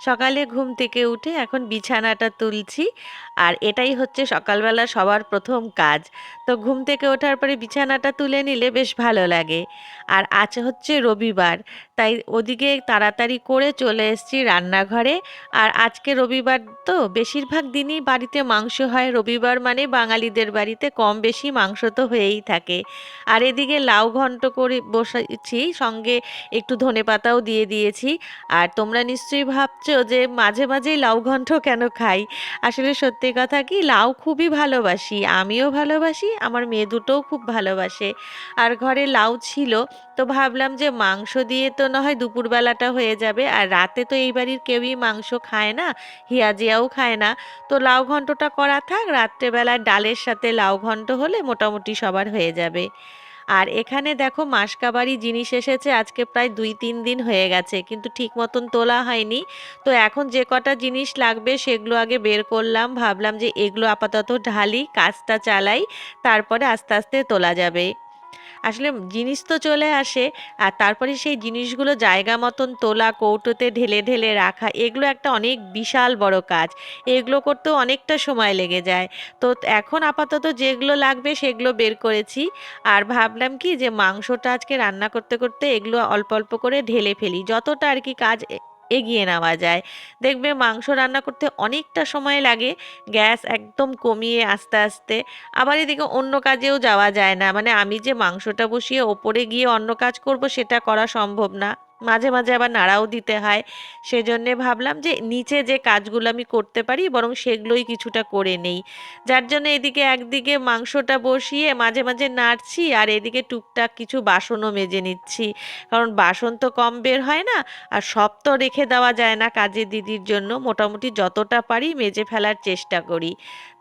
সকালে ঘুম থেকে উঠে এখন বিছানাটা তুলছি। আর এটাই হচ্ছে সকালবেলা সবার প্রথম কাজ। তো ঘুম থেকে ওঠার পরে বিছানাটা তুলে নিলে বেশ ভালো লাগে। আর আজ হচ্ছে রবিবার, তাই ওদিকে তাড়াতাড়ি করে চলে এসেছি রান্নাঘরে। আর আজকে রবিবার তো বেশিরভাগ দিনই বাড়িতে মাংস হয়। রবিবার মানে বাঙালিদের বাড়িতে কম বেশি মাংস তো হয়েই থাকে। আর এদিকে লাউ ঘন্ট করে বসেছি, সঙ্গে একটু ধনে পাতাও দিয়ে দিয়েছি। আর তোমরা নিশ্চয়ই ভাবছ যে মাঝে মাঝেই লাউ ঘন্ট কেন খাই? আসলে সত্যি কথা কি, লাউ খুবই ভালোবাসি, আমিও ভালোবাসি, আমার মেয়ে দুটোও খুব ভালোবাসে। আর ঘরে লাউ ছিল, তো ভাবলাম যে মাংস দিয়ে তো না হয় দুপুরবেলাটা হয়ে যাবে, আর রাতে তো এই বাড়ির কেউই মাংস খায় না হিয়াজিয়াও খায় না। তো লাউ ঘণ্টটা করা থাক, রাত্রেবেলায় ডালের সাথে লাউ ঘণ্ট হলে মোটামুটি সবার হয়ে যাবে। আর এখানে দেখো মাসকাবারি জিনিস এসেছে, আজকে প্রায় দুই তিন দিন হয়ে গেছে, কিন্তু ঠিক মতন তোলা হয়নি। তো এখন যে কটা জিনিস লাগবে সেগুলো আগে বের করলাম, ভাবলাম যে এগুলো আপাতত ঢালি, কাজটা চালাই, তারপরে আস্তে আস্তে তোলা যাবে। আসলে জিনিস তো চলে আসে, আর তারপরে সেই জিনিসগুলো জায়গা মতন তোলা, কৌটোতে ঢেলে ঢেলে রাখা, এগুলো একটা অনেক বিশাল বড় কাজ। এগুলো করতেও অনেকটা সময় লেগে যায়। তো এখন আপাতত যেগুলো লাগবে সেগুলো বের করেছি। আর ভাবলাম কি যে মাংসটা আজকে রান্না করতে করতে এগুলো অল্প অল্প করে ঢেলে ফেলি। যতটা আর কি কাজ এগিয়ে নেওয়া যায়। দেখবে মাংস রান্না করতে অনেকটা সময় লাগে, গ্যাস একদম কমিয়ে আস্তে আস্তে। আবার এদিকে অন্য কাজেও যাওয়া যায় না। মানে আমি যে মাংসটা বসিয়ে ওপরে গিয়ে অন্য কাজ করব, সেটা করা সম্ভব না। মাঝে মাঝে আবার নাড়াও দিতে হয়। সেজন্যে ভাবলাম যে নিচে যে কাজগুলো আমি করতে পারি, বরং সেগুলোই কিছুটা করে নেই। যার জন্য এদিকে একদিকে মাংসটা বসিয়ে মাঝে মাঝে নাড়ছি আর এদিকে টুকটাক কিছু বাসনও মেজে নিচ্ছি। কারণ বাসন তো কম বের হয় না, আর সব তো রেখে দেওয়া যায় না কাজের দিদির জন্য। মোটামুটি যতটা পারি মেজে ফেলার চেষ্টা করি।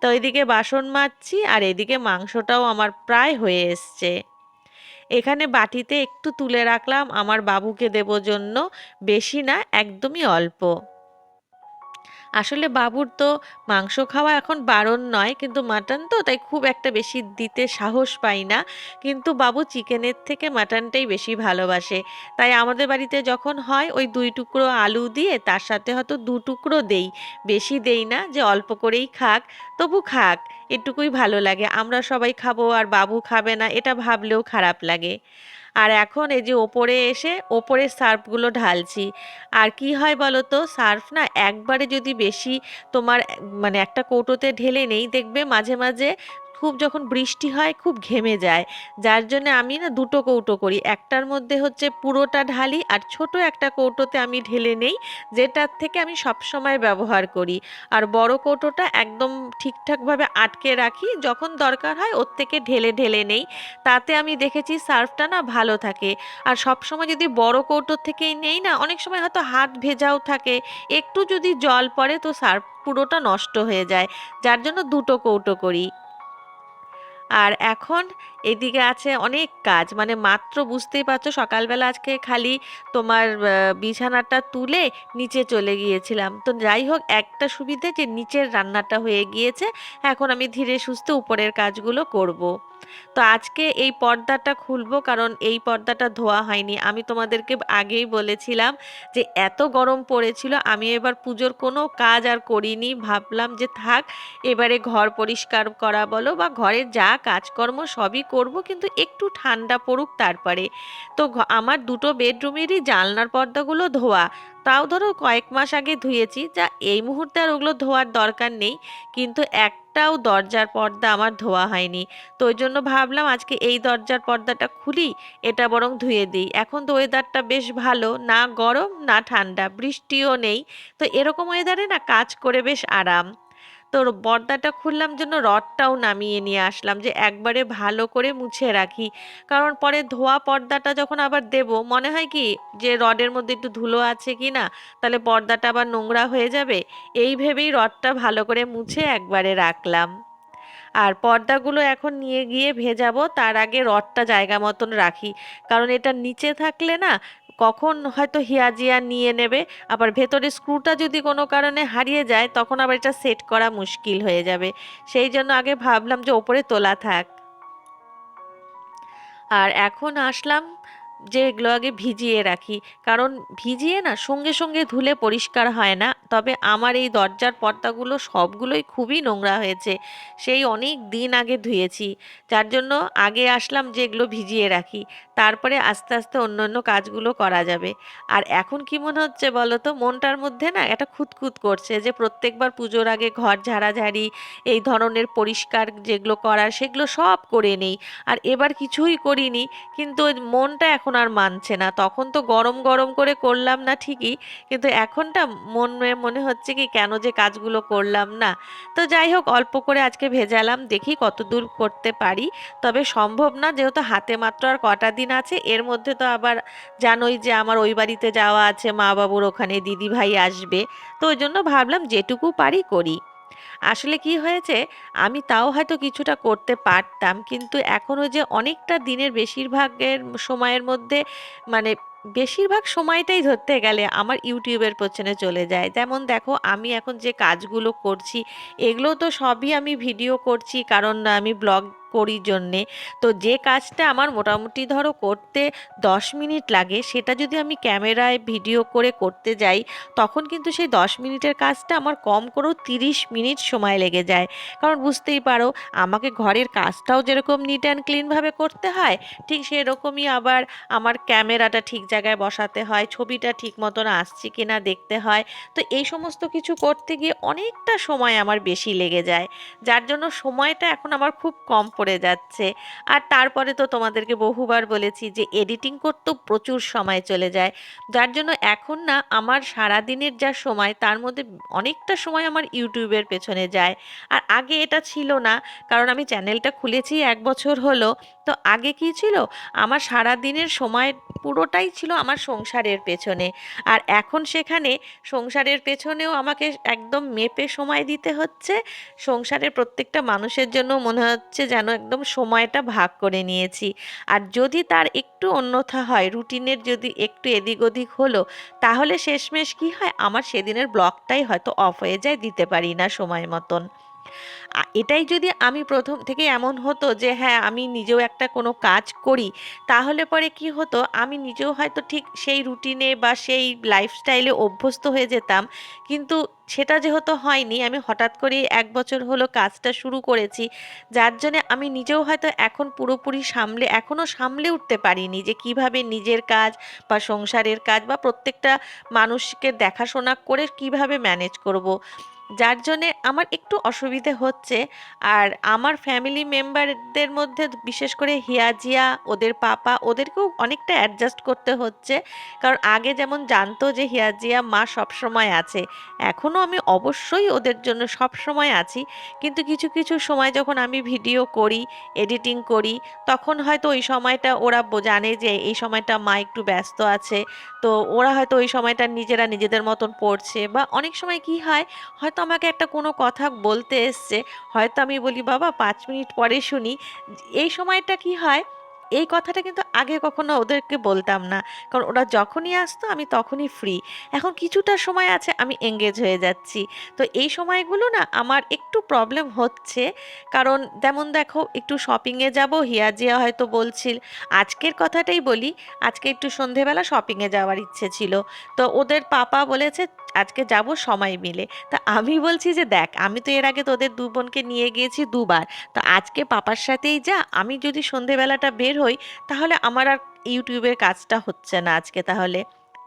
তো এদিকে বাসন মাজছি আর এদিকে মাংসটাও আমার প্রায় হয়ে এসছে। এখানে বাটিতে একটু তুলে রাখলাম আমার বাবুকে দেবো জন্য। বেশি না একদমই অল্প। আসলে বাবুর তো মাংস খাওয়া এখন বারণ নয়, কিন্তু মাটন তো, তাই খুব একটা বেশি দিতে সাহস পাই না। কিন্তু বাবু চিকেনের থেকে মাটনটাই বেশি ভালোবাসে। তাই আমাদের বাড়িতে যখন হয়, ওই দুই টুকরো আলু দিয়ে তার সাথে হয়তো দু টুকরো দেই। বেশি দেই না যে অল্প করেই খাক, তবু খাক, এটুকুই ভালো লাগে। আমরা সবাই খাব আর বাবু খাবে না, এটা ভাবলেও খারাপ লাগে। আর এখন এই যে ওপরে এসে ওপরে সার্ফগুলো ঢালছি। আর কি হয় বলো তো সার্ফ না একবারে যদি বেশি তোমার মানে একটা কৌটোতে ঢেলে নেই, দেখবে মাঝে মাঝে খুব যখন বৃষ্টি হয়, খুব ঘেমে যায়। যার জন্য আমি না দুটো কৌটো করি। একটার মধ্যে হচ্ছে পুরোটা ঢালি আর ছোট একটা কৌটোতে আমি ঢেলে নেই, যেটার থেকে আমি সব সময় ব্যবহার করি। আর বড় কৌটোটা একদম ঠিকঠাকভাবে আটকে রাখি, যখন দরকার হয় ওর থেকে ঢেলে ঢেলে নেই। তাতে আমি দেখেছি সার্ফটা না ভালো থাকে। আর সব সময় যদি বড় কৌটোর থেকেই নেই না, অনেক সময় হয়তো হাত ভেজাও থাকে। একটু যদি জল পড়ে তো সার্ফ পুরোটা নষ্ট হয়ে যায়। যার জন্য দুটো কৌটো করি। আর এখন এদিকে আছে অনেক কাজ। মানে মাত্র বুঝতেই পারছ সকালবেলা আজকে খালি তোমার বিছানাটা তুলে নিচে চলে গিয়েছিলাম। তো যাই হোক, একটা সুবিধে যে নিচের রান্নাটা হয়ে গিয়েছে, এখন আমি ধীরে সুস্থে উপরের কাজগুলো করব। তো আজকে এই পর্দাটা খুলবো কারণ এই পর্দাটা ধোয়া হয়নি। আমি তোমাদেরকে আগেই বলেছিলাম যে এত গরম পড়েছিল, আমি এবার পুজোর কোনো কাজ আর করিনি। ভাবলাম যে থাক, এবারে ঘর পরিষ্কার করা বলো বা ঘরের যা কাজকর্ম সবই করব কিন্তু একটু ঠান্ডা পড়ুক তারপরে। তো আমার দুটো বেডরুমেরই জানলার পর্দাগুলো ধোয়া। তাও ধরো কয়েক মাস আগে ধুয়েছি, যা এই মুহূর্তে আর ওগুলো ধোয়ার দরকার নেই। কিন্তু একটাও দরজার পর্দা আমার ধোয়া হয়নি। তো ওই জন্য ভাবলাম আজকে এই দরজার পর্দাটা খুলি, এটা বরং ধুয়ে দিই। এখন তো ওয়েদারটা বেশ ভালো, না গরম, না ঠান্ডা, বৃষ্টিও নেই। তো এরকম ওয়েদারে না কাজ করে বেশ আরাম। তোর পর্দাটা খুললাম জন্য রডটাও নামিয়ে নিয়ে আসলাম, যে একবারে ভালো করে মুছে রাখি। কারণ পরে ধোয়া পর্দাটা যখন আবার দেব, মনে হয় কি যে রডের মধ্যে একটু ধুলো আছে কি না, তাহলে পর্দাটা আবার নোংরা হয়ে যাবে। এই ভেবেই রডটা ভালো করে মুছে একবারে রাখলাম। আর পর্দাগুলো এখন নিয়ে গিয়ে ভেজাবো, তার আগে রডটা জায়গা মতন রাখি। কারণ এটা নিচে থাকলে না কখন হয়তো হিয়াজিয়া নিয়ে নেবে, আবার ভেতরে স্ক্রুটা যদি কোনো কারণে হারিয়ে যায়, তখন আবার এটা সেট করা মুশকিল হয়ে যাবে। সেই জন্য আগে ভাবলাম যে ওপরে তোলা থাক। আর এখন আসলাম যে এগুলো আগে ভিজিয়ে রাখি। কারণ ভিজিয়ে না, সঙ্গে সঙ্গে ধুলে পরিষ্কার হয় না। তবে আমার এই দরজার পর্দাগুলো সবগুলোই খুবই নোংরা হয়েছে। সেই অনেক দিন আগে ধুয়েছি, যার জন্য আগে আসলাম যে এগুলো ভিজিয়ে রাখি, তারপরে আস্তে আস্তে অন্য অন্য কাজগুলো করা যাবে। আর এখন কি মনে হচ্ছে বলো তো, মনটার মধ্যে না এটা খুঁতখুত করছে যে প্রত্যেকবার পুজোর আগে ঘর ঝাড়াঝাড়ি, এই ধরনের পরিষ্কার যেগুলো করার সেগুলো সব করে নেই। আর এবার কিছুই করিনি, কিন্তু মনটা এখন আর মানছে না। তখন তো গরম গরম করে করলাম না ঠিকই, কিন্তু এখনটা মনে মনে হচ্ছে কি কেন যে কাজগুলো করলাম না। তো যাই হোক, অল্প করে আজকে ভেজালাম, দেখি কত দূর করতে পারি। তবে সম্ভব না, যেহেতু হাতে মাত্র আর কটা দিন আছে, এর মধ্যে তো আবার জানোই যে আমার ওই বাড়িতে যাওয়া আছে মা বাবুর ওখানে দিদি ভাই আসবে। তো ওই জন্য ভাবলাম যেটুকু পারি করি। আসলে কি হয়েছে, আমি তাও হয়তো কিছুটা করতে পারতাম, কিন্তু এখন ওই যে অনেকটা দিনের বেশিরভাগের সময়ের মধ্যে মানে বেশিরভাগ সময়টাই ধরতে গেলে আমার ইউটিউবের পেছনে চলে যায়। যেমন দেখো, আমি এখন যে কাজগুলো করছি, এগুলো তো সবই আমি ভিডিও করছি, কারণ আমি ব্লগ করি জন্যে। তো যে কাজটা আমার মোটামুটি ধরো করতে দশ মিনিট লাগে, সেটা যদি আমি ক্যামেরায় ভিডিও করে করতে যাই, তখন কিন্তু সেই দশ মিনিটের কাজটা আমার কম করেও তিরিশ মিনিট সময় লেগে যায়। কারণ বুঝতেই পারো, আমাকে ঘরের কাজটাও যেরকম নিট অ্যান্ড ক্লিনভাবে করতে হয়, ঠিক সেরকমই আবার আমার ক্যামেরাটা ঠিক জায়গায় বসাতে হয়, ছবিটা ঠিক মতন আসছে কিনা দেখতে হয়। তো এই সমস্ত কিছু করতে গিয়ে অনেকটা সময় আমার বেশি লেগে যায়। যার জন্য সময়টা এখন আমার খুব কম পড়ে যাচ্ছে। আর তারপরে তো তোমাদেরকে বহুবার বলেছি যে এডিটিং করতেও প্রচুর সময় চলে যায়। যার জন্য এখন না আমার সারাদিনের যা সময় তার মধ্যে অনেকটা সময় আমার ইউটিউবের পেছনে যায়। আর আগে এটা ছিল না, কারণ আমি চ্যানেলটা খুলেছি এক বছর হলো। তো আগে কি ছিল? আমার সারা দিনের সময় পুরোটাই ছিল আমার সংসারের পেছনে। আর এখন সেখানে সংসারের পেছনেও আমাকে একদম মেপে সময় দিতে হচ্ছে। সংসারের প্রত্যেকটা মানুষের জন্য মনে হচ্ছে যেন একদম সময়টা ভাগ করে নিয়েছি। আর যদি তার একটু অন্যথা হয়, রুটিনের যদি একটু এদিক ওদিক হলো, তাহলে শেষমেশ কি হয়? আমার সেদিনের ব্লগটাই হয়তো অফ হয়ে যায়, দিতে পারি না সময় মতন। এটাই যদি আমি প্রথম থেকে এমন হতো যে হ্যাঁ আমি নিজেও একটা কোনো কাজ করি, তাহলে পরে কি হতো আমি নিজেও হয়তো ঠিক সেই রুটিনে বা সেই লাইফস্টাইলে অভ্যস্ত হয়ে যেতাম কিন্তু সেটা যেহেতু হয়নি, আমি হঠাৎ করে এক বছর হলো কাজটা শুরু করেছি, যার জন্যে আমি নিজেও হয়তো এখন পুরোপুরি সামলে এখনও সামলে উঠতে পারিনি যে, কীভাবে নিজের কাজ বা সংসারের কাজ বা প্রত্যেকটা মানুষকে দেখাশোনা করে কীভাবে ম্যানেজ করব। যার জন্যে আমার একটু অসুবিধে হচ্ছে। আর আমার ফ্যামিলি মেম্বারদের মধ্যে বিশেষ করে হিয়াজিয়া ওদের পাপা, ওদেরকেও অনেকটা অ্যাডজাস্ট করতে হচ্ছে। কারণ আগে যেমন জানতো যে হিয়াজিয়া মা সবসময় আছে এখনও আমি অবশ্যই ওদের জন্য সব সময় আছি। কিন্তু কিছু কিছু সময় যখন আমি ভিডিও করি এডিটিং করি, তখন হয়তো ওই সময়টা ওরা জানে যে এই সময়টা মা একটু ব্যস্ত আছে। তো ওরা হয়তো ওই সময়টা নিজেরা নিজেদের মতন পড়ছে বা অনেক সময় কি হয় হয়তো আমাকে একটা কোনো কথা বলতে এসছে। হয়তো আমি বলি, বাবা, পাঁচ মিনিট পরে শুনি। এই সময়টা কি হয়? এই কথাটা কিন্তু আগে কখনো ওদেরকে বলতাম না। কারণ ওরা যখনই আসতো আমি তখনই ফ্রি এখন কিছুটা সময় আছে, আমি এঙ্গেজ হয়ে যাচ্ছি। তো এই সময়গুলো না আমার একটু প্রবলেম হচ্ছে। কারণ যেমন দেখো, একটু শপিংয়ে যাব, হিয়া জিয়া হয়তো বলছিল, আজকের কথাটাই বলি, আজকে একটু সন্ধেবেলা শপিংয়ে যাওয়ার ইচ্ছে ছিল। তো ওদের পাপা বলেছে, আজকে যাব সময় মিলে। তা আমি বলছি যে, দেখ, আমি তো এর আগে তোদের দু বোনকে নিয়ে গিয়েছি দুবার। তো আজকে পাপার সাথেই যা, আমি যদি সন্ধেবেলাটা বের হই তাহলে আমার আর ইউটিউবের কাজটা হচ্ছে না আজকে তাহলে।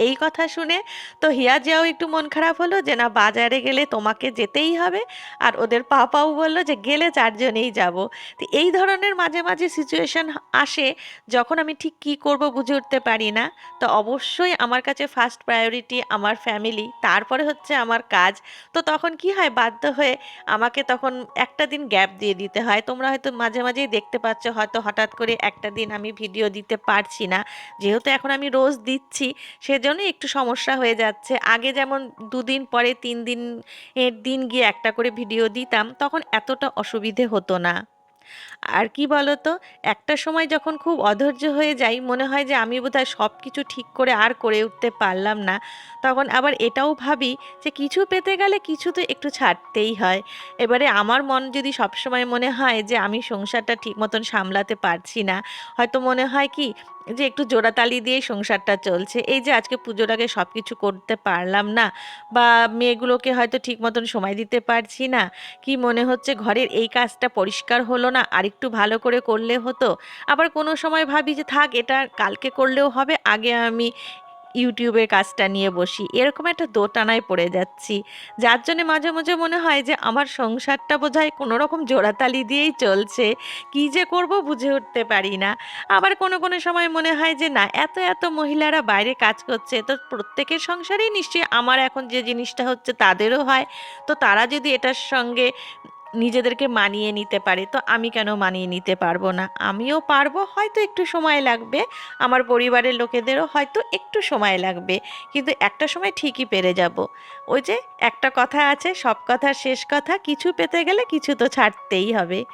এই কথা শুনে তো হিয়াজিয়াও একটু মন খারাপ হলো যে, না, বাজারে গেলে তোমাকে যেতেই হবে। আর ওদের পাপাও বলল যে, গেলে চারজনেই যাব। তো এই ধরনের মাঝে মাঝে সিচুয়েশন আসে যখন আমি ঠিক কী করব বুঝে উঠতে পারি না। তো অবশ্যই আমার কাছে ফার্স্ট প্রায়োরিটি আমার ফ্যামিলি তারপরে হচ্ছে আমার কাজ। তো তখন কি হয়, বাধ্য হয়ে আমাকে তখন একটা দিন গ্যাপ দিয়ে দিতে হয়। তোমরা হয়তো মাঝে মাঝেই দেখতে পাচ্ছ, হয়তো হঠাৎ করে একটা দিন আমি ভিডিও দিতে পারছি না। যেহেতু এখন আমি রোজ দিচ্ছি, সেজন্য একটু সমস্যা হয়ে যাচ্ছে। আগে যেমন দুদিন পরে তিন দিন এর দিন গিয়ে একটা করে ভিডিও দিতাম, তখন এতটা অসুবিধে হতো না। আর কি বলো তো একটা সময় যখন খুব অধৈর্য হয়ে যাই, মনে হয় যে আমি বোধহয় সব কিছু ঠিক করে আর করে উঠতে পারলাম না। তখন আবার এটাও ভাবি যে কিছু পেতে গেলে কিছু তো একটু ছাড়তেই হয়। এবারে আমার মন যদি সবসময় মনে হয় যে আমি সংসারটা ঠিক মতন সামলাতে পারছি না, হয়তো মনে হয় কি যে একটু জোড়াতালি দিয়ে সংসারটা চলছে। এই যে আজকে পুজোর আগে সব কিছু করতে পারলাম না বা মেয়েগুলোকে হয়তো ঠিক মতন সময় দিতে পারছি না, কি মনে হচ্ছে ঘরের এই কাজটা পরিষ্কার হলো না? আর একটু ভালো করে করলে হতো। আবার কোনো সময় ভাবি যে থাক, এটা কালকে করলেও হবে, আগে আমি ইউটিউবের কাজটা নিয়ে বসি। এরকম একটা দোটানায় পড়ে যাচ্ছি। যার জন্যে মাঝে মাঝে মনে হয় যে, আমার সংসারটা বোধহয় কোনো রকম জোড়াতালি দিয়েই চলছে। কি যে করব বুঝে উঠতে পারি না। আবার কোনো কোনো সময় মনে হয় যে, না, এত এত মহিলারা বাইরে কাজ করছে, তো প্রত্যেকের সংসারেই নিশ্চয়ই আমার এখন যে জিনিসটা হচ্ছে তাদেরও হয়। তো তারা যদি এটার সঙ্গে নিজেদেরকে মানিয়ে নিতে পারে। তো আমি কেন মানিয়ে নিতে পারব না? আমিও পারব, হয়তো একটু সময় লাগবে। আমার পরিবারের লোকেদেরও হয়তো একটু সময় লাগবে। কিন্তু একটা সময় ঠিকই পেরে যাব। ওই যে একটা কথা আছে, সব কথার শেষ কথা, কিছু পেতে গেলে কিছু তো ছাড়তেই হবে।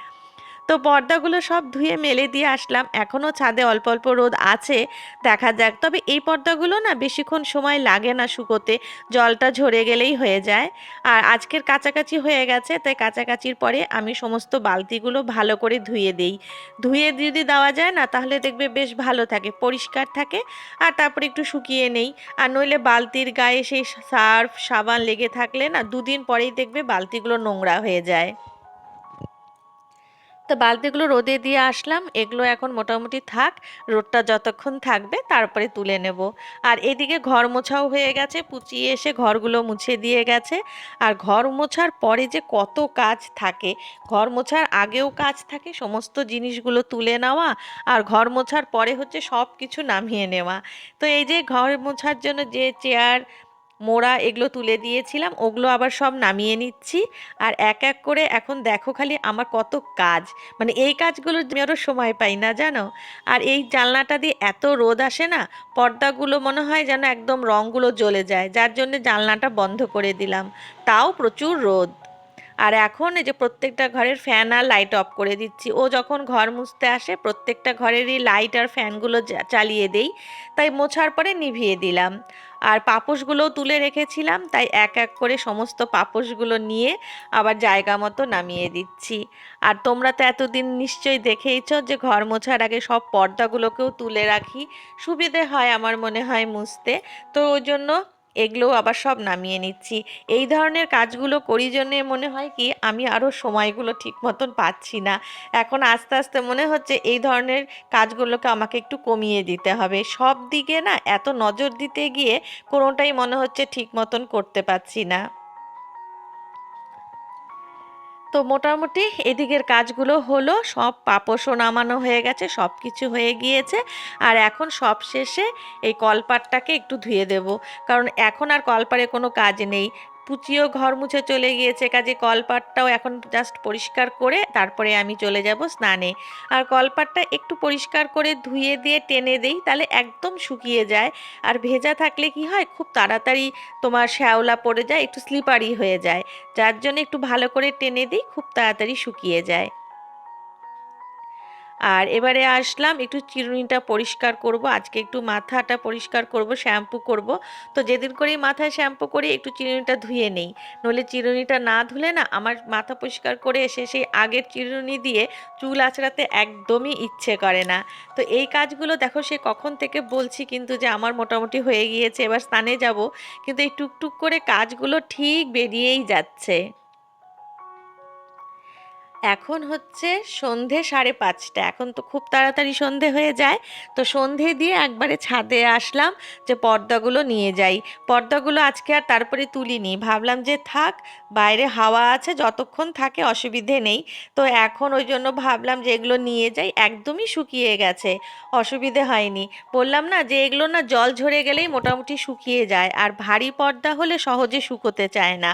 তো পর্দাগুলো সব ধুয়ে মেলে দিয়ে আসলাম। এখনও ছাদে অল্প অল্প রোদ আছে, দেখা যাক। তবে এই পর্দাগুলো না বেশিক্ষণ সময় লাগে না শুকোতে, জলটা ঝরে গেলেই হয়ে যায়। আর আজকের কাছাকাছি হয়ে গেছে, তাই কাছাকাছির পরে আমি সমস্ত বালতিগুলো ভালো করে ধুয়ে দেই। ধুয়ে যদি দেওয়া যায় না, তাহলে দেখবে বেশ ভালো থাকে, পরিষ্কার থাকে, আর তারপরে একটু শুকিয়ে নেই। আর নইলে বালতির গায়ে সেই সার্ফ, সাবান লেগে থাকলে না দুদিন পরেই দেখবে বালতিগুলো নোংরা হয়ে যায়। তো বালতিগুলো রোদে দিয়ে আসলাম। এগুলো এখন মোটামুটি থাক, রোদটা যতক্ষণ থাকবে তারপরে তুলে নেব। আর এদিকে ঘর মোছাও হয়ে গেছে, পুচিয়ে এসে ঘরগুলো মুছে দিয়ে গেছে। আর ঘর মোছার পরে যে কত কাজ থাকে, ঘর মোছার আগেও কাজ থাকে, সমস্ত জিনিসগুলো তুলে নেওয়া আর ঘর মোছার পরে হচ্ছে সব কিছু নামিয়ে নেওয়া। তো এই যে ঘর মোছার জন্য যে চেয়ার মোড়া এগুলো তুলে দিয়েছিলাম, ওগুলো আবার সব নামিয়ে নিচ্ছি। আর এক এক করে এখন দেখো খালি আমার কত কাজ। মানে এই কাজগুলো আমি আরও সময় পাই না, জানো? আর এই জানলাটা দিয়ে এত রোদ আসে না, পর্দাগুলো মনে হয় যেন একদম রঙগুলো জ্বলে যায়। যার জন্য জানলাটা বন্ধ করে দিলাম। তাও প্রচুর রোদ। আর এখন এই যে প্রত্যেকটা ঘরের ফ্যান আর লাইট অফ করে দিচ্ছি। ও যখন ঘর মুছতে আসে, প্রত্যেকটা ঘরেরই লাইট আর ফ্যানগুলো চালিয়ে দেই। তাই মোছার পরে নিভিয়ে দিলাম। আর পাপোশগুলোও তুলে রেখেছিলাম, তাই এক এক করে সমস্ত পাপোশগুলো নিয়ে আবার জায়গা মতো নামিয়ে দিচ্ছি। আর তোমরা তো এতদিন নিশ্চয়ই দেখেইছ যে ঘর মোছার আগে সব পর্দাগুলোকেও তুলে রাখি। সুবিধে হয় আমার মনে হয় মুছতে। তো ওই জন্য এগুলোও আবার সব নামিয়ে নিচ্ছি। এই ধরনের কাজগুলো করি জন্যে মনে হয় কি, আমি আরও সময়গুলো ঠিক মতন পাচ্ছি না। এখন আস্তে আস্তে মনে হচ্ছে এই ধরনের কাজগুলোকে আমাকে একটু কমিয়ে দিতে হবে। সব দিকে না এত নজর দিতে গিয়ে কোনোটাই মনে হচ্ছে ঠিক মতন করতে পারছি না। তো মোটামুটি এদিকের কাজগুলো হলো, সব পাপোশও নামানো হয়ে গেছে সব কিছু হয়ে গিয়েছে। আর এখন সব শেষে এই কলপাটটাকে একটু ধুয়ে দেব। কারণ এখন আর কলপারে কোনো কাজ নেই। পুচিও ঘর মুছে চলে গিয়েছে, কাজে কলপাটটাও এখন জাস্ট পরিষ্কার করে তারপরে আমি চলে যাব স্নানে। আর কলপাটটা একটু পরিষ্কার করে ধুয়ে দিয়ে, টেনে দেই, তাহলে একদম শুকিয়ে যায়। আর ভেজা থাকলে কি হয়, খুব তাড়াতাড়ি তোমার শ্যাওলা পড়ে যায়, একটু স্লিপারি হয়ে যায়। যার জন্য একটু ভালো করে টেনে দিই, খুব তাড়াতাড়ি শুকিয়ে যায়। আর এবারে আসলাম, একটু চিরুনিটা পরিষ্কার করব, আজকে একটু মাথাটা পরিষ্কার করব, শ্যাম্পু করব। তো যেদিন করেই মাথায় শ্যাম্পু করি, একটু চিরুনিটা ধুয়ে নেই। নইলে চিরুনিটা না ধুলে না, আমার মাথা পরিষ্কার করে এসে সেই আগের চিরুনি দিয়ে চুল আঁচড়াতে একদমই ইচ্ছে করে না। তো এই কাজগুলো দেখো সে কখন থেকে বলছি কিন্তু যে আমার মোটামুটি হয়ে গিয়েছে, এবার স্থানে যাব। কিন্তু এই টুকটুক করে কাজগুলো ঠিক বেরিয়েই যাচ্ছে। এখন হচ্ছে সন্ধে সাড়ে পাঁচটা। এখন তো খুব তাড়াতাড়ি সন্ধে হয়ে যায়। তো সন্ধে দিয়ে একবারে ছাদে আসলাম যে পর্দাগুলো নিয়ে যাই। পর্দাগুলো আজকে আর তারপরে তুলিনি। ভাবলাম যে থাক, বাইরে হাওয়া আছে, যতক্ষণ থাকে অসুবিধে নেই। তো এখন ওই জন্য ভাবলাম যে এগুলো নিয়ে যাই। একদমই শুকিয়ে গেছে। অসুবিধে হয়নি। বললাম না যে এগুলো না জল ঝরে গেলেই মোটামুটি শুকিয়ে যায়। আর ভারী পর্দা হলে সহজে শুকোতে চায় না।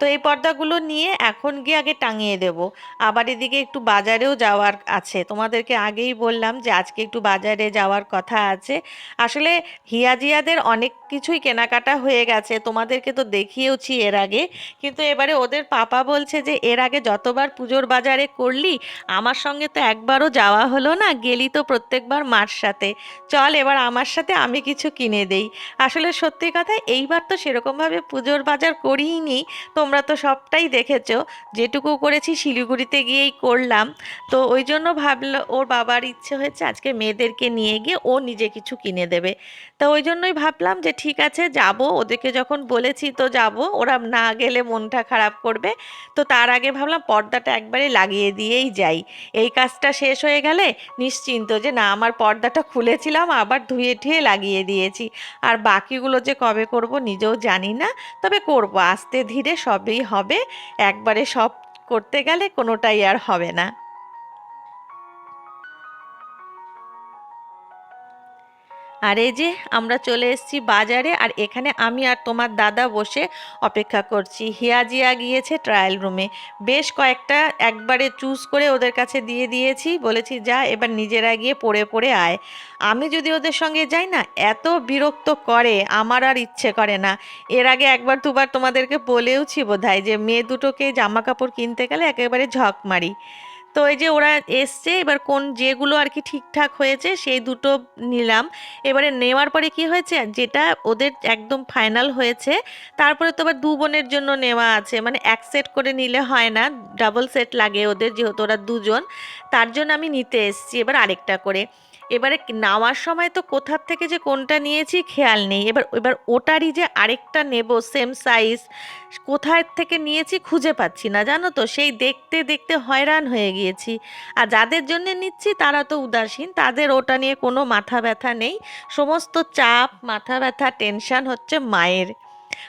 তো এই পর্দাগুলো নিয়ে এখন গিয়ে আগে টাঙিয়ে দেব। আবার এদিকে একটু বাজারেও যাওয়ার আছে। তোমাদেরকে আগেই বললাম যে আজকে একটু বাজারে যাওয়ার কথা আছে। আসলে হিয়াজিয়াদের অনেক কিছুই কেনাকাটা হয়ে গেছে। তোমাদেরকে তো দেখিয়েওছি এর আগে। কিন্তু এবারে ওদের পাপা বলছে যে, এর আগে যতবার পুজোর বাজারে করলি, আমার সঙ্গে তো একবারও যাওয়া হলো না। গেলি তো প্রত্যেকবার মার সাথে। চল এবার আমার সাথে আমি কিছু কিনে দেই। আসলে সত্যি কথা, এইবার তো সেরকমভাবে পুজোর বাজার করিনি তোমরা তো সবটাই দেখেছ। যেটুকু করেছি শিলিগুড়িতে গিয়েই করলাম। তো ওই জন্য ভাবলো, ওর বাবার ইচ্ছে হয়েছে আজকে মেয়েদেরকে নিয়ে গিয়ে ও নিজে কিছু কিনে দেবে। তো ওই জন্যই ভাবলাম যে ঠিক আছে, যাব। ওদেরকে যখন বলেছি তো যাব। ওরা না গেলে মনটা খারাপ করবে। তো তার আগে ভাবলাম পর্দাটা একবারে লাগিয়ে দিয়েই যাই। এই কাজটা শেষ হয়ে গেলে নিশ্চিন্ত যে না, আমার পর্দাটা খুলেছিলাম, আবার ধুয়ে ঠুয়ে লাগিয়ে দিয়েছি। আর বাকিগুলো যে কবে করব নিজেও জানি না। তবে করব, আস্তে ধীরে সবই হবে। একবারে সব করতে গেলে কোনোটাই আর হবে না। আর এই যে আমরা চলে এসেছি বাজারে, আর এখানে আমি আর তোমার দাদা বসে অপেক্ষা করছি। হিয়াজিয়া গিয়েছে ট্রায়াল রুমে বেশ কয়েকটা একবারে চুজ করে ওদের কাছে দিয়ে দিয়েছি। বলেছি, যা, এবার নিজেরা গিয়ে পড়ে পড়ে আয়। আমি যদি ওদের সঙ্গে যাই না, এত বিরক্ত করে, আমার আর ইচ্ছে করে না। এর আগে একবার দুবার তোমাদেরকে বলেওছি বোধহয় যে, মেয়ে দুটোকে জামা কাপড় কিনতে গেলে একেবারে ঝক মারি। তো এই যে ওরা এসছে, এবার কোন যেগুলো আর কি ঠিকঠাক হয়েছে সেই দুটো নিলাম। এবারে নেওয়ার পরে কি হয়েছে? যেটা ওদের একদম ফাইনাল হয়েছে, তারপরে তো আবার দু বোনের জন্য নেওয়া আছে। মানে এক সেট করে নিলে হয় না ডাবল সেট লাগে ওদের যেহেতু ওরা দুজন। তার জন্য আমি নিতে এসছি এবার আরেকটা করে। এবারে নেওয়ার সময় তো কোথার থেকে যে কোনটা নিয়েছি খেয়াল নেই। এবার এবার ওটারই যে আরেকটা নেব সেম সাইজ কোথায় থেকে নিয়েছি খুঁজে পাচ্ছি না, জানো তো? সেই দেখতে দেখতে হয়রান হয়ে গিয়েছি। আর যাদের জন্য নিচ্ছি তারা তো উদাসীন, তাদের ওটা নিয়ে কোনো মাথা ব্যথা নেই। সমস্ত চাপ, মাথা ব্যথা টেনশন হচ্ছে মায়ের।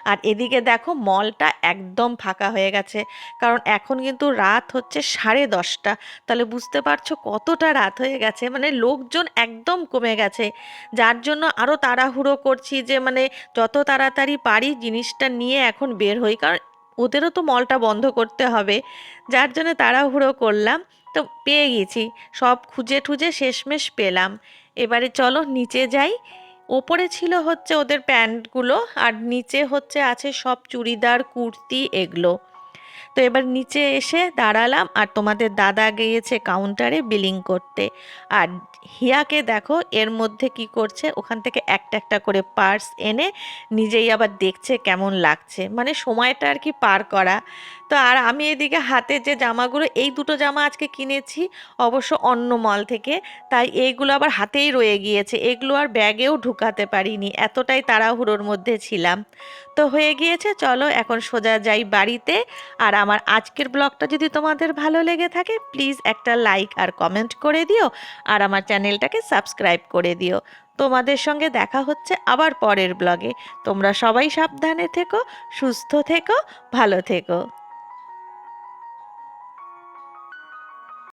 আর এদিকে দেখো মলটা একদম ফাঁকা হয়ে গেছে। কারণ এখন কিন্তু রাত হচ্ছে সাড়ে দশটা। তাহলে বুঝতে পারছ কতটা রাত হয়ে গেছে? মানে লোকজন একদম কমে গেছে। যার জন্য আরও তাড়াহুড়ো করছি যে মানে যত তাড়াতাড়ি পারি জিনিসটা নিয়ে এখন বের হই। কারণ ওদেরও তো মলটা বন্ধ করতে হবে। যার জন্য তাড়াহুড়ো করলাম। তো পেয়ে গেছি। সব খুঁজে টুজে শেষমেশ পেলাম। এবারে চলো নিচে যাই। ওপরে ছিল হচ্ছে ওদের প্যান্টগুলো আর নিচে হচ্ছে আছে সব চুড়িদার, কুর্তি এগুলো। তো এবার নিচে এসে দাঁড়ালাম আর তোমাদের দাদা গিয়েছে কাউন্টারে বিলিং করতে। আর হিয়াকে দেখো এর মধ্যে কি করছে, ওখান থেকে একটা একটা করে পার্স এনে নিজেই আবার দেখছে কেমন লাগছে। মানে সময়টা আর কি পার করা। তো আর আমি এদিকে হাতে যে জামাগুলো, এই দুটো জামা আজকে কিনেছি অবশ্য অন্য মল থেকে। তাই এইগুলো আবার হাতেই রয়ে গিয়েছে। এগুলো আর ব্যাগেও ঢুকাতে পারিনি। এতটাই তাড়াহুড়োর মধ্যে ছিলাম। তো হয়ে গিয়েছে, চলো এখন সোজা যাই বাড়িতে। আর আমার আজকের ব্লগটা যদি তোমাদের ভালো লেগে থাকে প্লিজ একটা লাইক আর কমেন্ট করে দিও। আর আমার চ্যানেলটাকে সাবস্ক্রাইব করে দিও। তোমাদের সঙ্গে দেখা হচ্ছে আবার পরের ব্লগে। তোমরা সবাই সাবধানে থেকো, সুস্থ থেকো, ভালো থেকো।